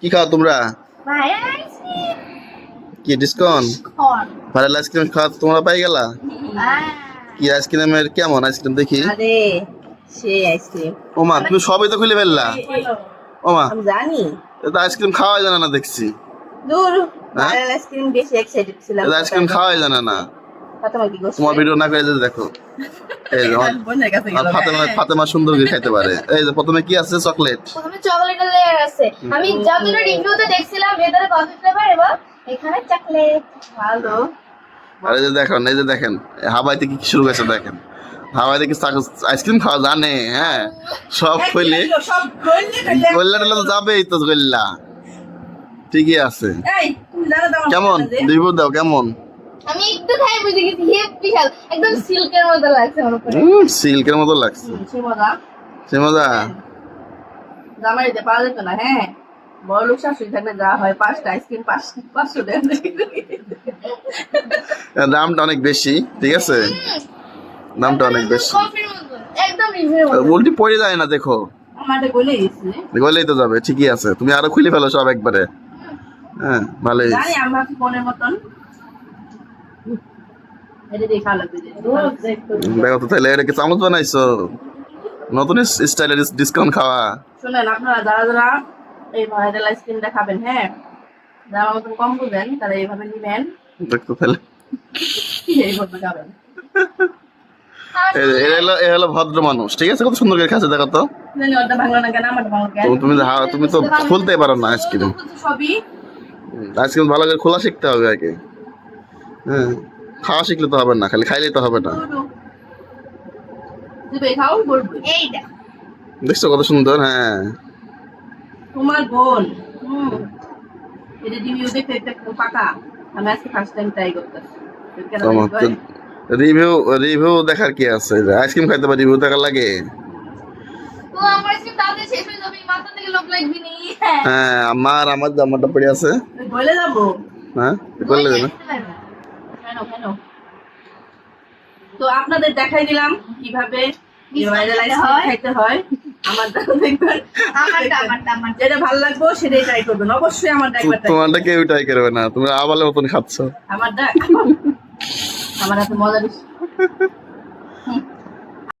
কি খাও তোমরা. কি ডিসকাউন্ট. ভাইরাল আইসক্রিম খাওয়া তোমরা পাই গেলা. কি আইসক্রিমের কেমন আইসক্রিম দেখি আইসক্রিম ওমা তুমি সবই তো খুলে ফেললা ওমা আমি জানি এটা আইসক্রিম খাওয়াই জানে না দেখছি দূর হ্যাঁ? আইসক্রিম বেশি এক্সাইটেড ছিলাম আইসক্রিম খাওয়াই জানে না তোমার ভিডিও না করে যে দেখো। এই যে আর গেল ফাতেমা ফাতেমা সুন্দর করে খাইতে পারে। এই যে প্রথমে কি আছে? চকলেট। প্রথমে চকলেটের লেয়ার আছে। আমি যতটা রিভিউতে দেখছিলাম ভেতরে কফি ফ্লেভার এবং এখানে চকলেট ভালো। আর যে দেখেন এই যে দেখেন কি কি শুরু করেছে দেখেন। হাওয়াইতে কি আইসক্রিম খাওয়া জানে হ্যাঁ? সব খুলে সব গল্লি টোল্লা তো যাবেই তো গোল্লা ঠিকই আছে। কেমন? রিভিউ দাও কেমন? আমি একটু খাই বুঝে গেছি বিশাল একদম সিল্কের মতো লাগছে আমার উপরে। সিল্কের মতো লাগছে। সে মজা। সে মজা? জামাই দিতে পাওয়া যেত না হ্যাঁ। বড় লোক শাশুড়ি থাকলে যা হয় পাঁচটা আইসক্রিম পাঁচ পাঁচশো দেন দামটা অনেক বেশি ঠিক আছে? দামটা অনেক বেশি। উল্টি পড়ে যায় না দেখো। গলেই তো যাবে ঠিকই আছে। তুমি আরও খুলে ফেলো সব একবারে। হ্যাঁ ভালোই জানি আমরা মতন এটা দিয়ে খাওয়া লাগবে যে। দেখো তো তাহলে এটা কি চামচ বানাইছো? নতুন স্টাইলের ডিসকাউন্ট খাওয়া। শুনেন আপনারা যারা যারা এই ভাইরাল আইসক্রিমটা খাবেন হ্যাঁ যারা মতন কম করবেন তারা এইভাবে নিবেন। দেখতো তাহলে। এইভাবে খাবেন। হলো এ হলো ভদ্র মানুষ ঠিক আছে? কত সুন্দর করে খাচ্ছে দেখো তো। তুমি- তুমি তো তুমি তো খুলতে পারো না আইসক্রিম আইসক্রিম ভালো করে খোলা শিখতে হবে আগে। হ্যাঁ খাওয়া শিখলে তো হবে না খালি খাইলেই তো হবে না। দেখছ কত সুন্দর হ্যাঁ। তোমার বোন রিভিউ রিভিউ রিভিউ দেখার কি আছে? আইসক্রিম খাইতে পারে রিভিউ দেখার লাগে? হয়ে যাবে হ্যাঁ আমার আমার জামাটা পড়ে আছে। বলে যাব। হ্যাঁ কেন কেন তো আপনাদের দেখাই দিলাম কীভাবে খাইতে হয়। আমার দেখবেন। আমারটা আমারটা আমারটা। যেটা ভালো লাগবে সেটাই ট্রাই করবেন। অবশ্যই আমার একবার try তোমারটা কেউ ট্রাই করবে না। তোমরা আবালের মতন খাচ্ছ। আমার আমার হাতে মজা বেশি।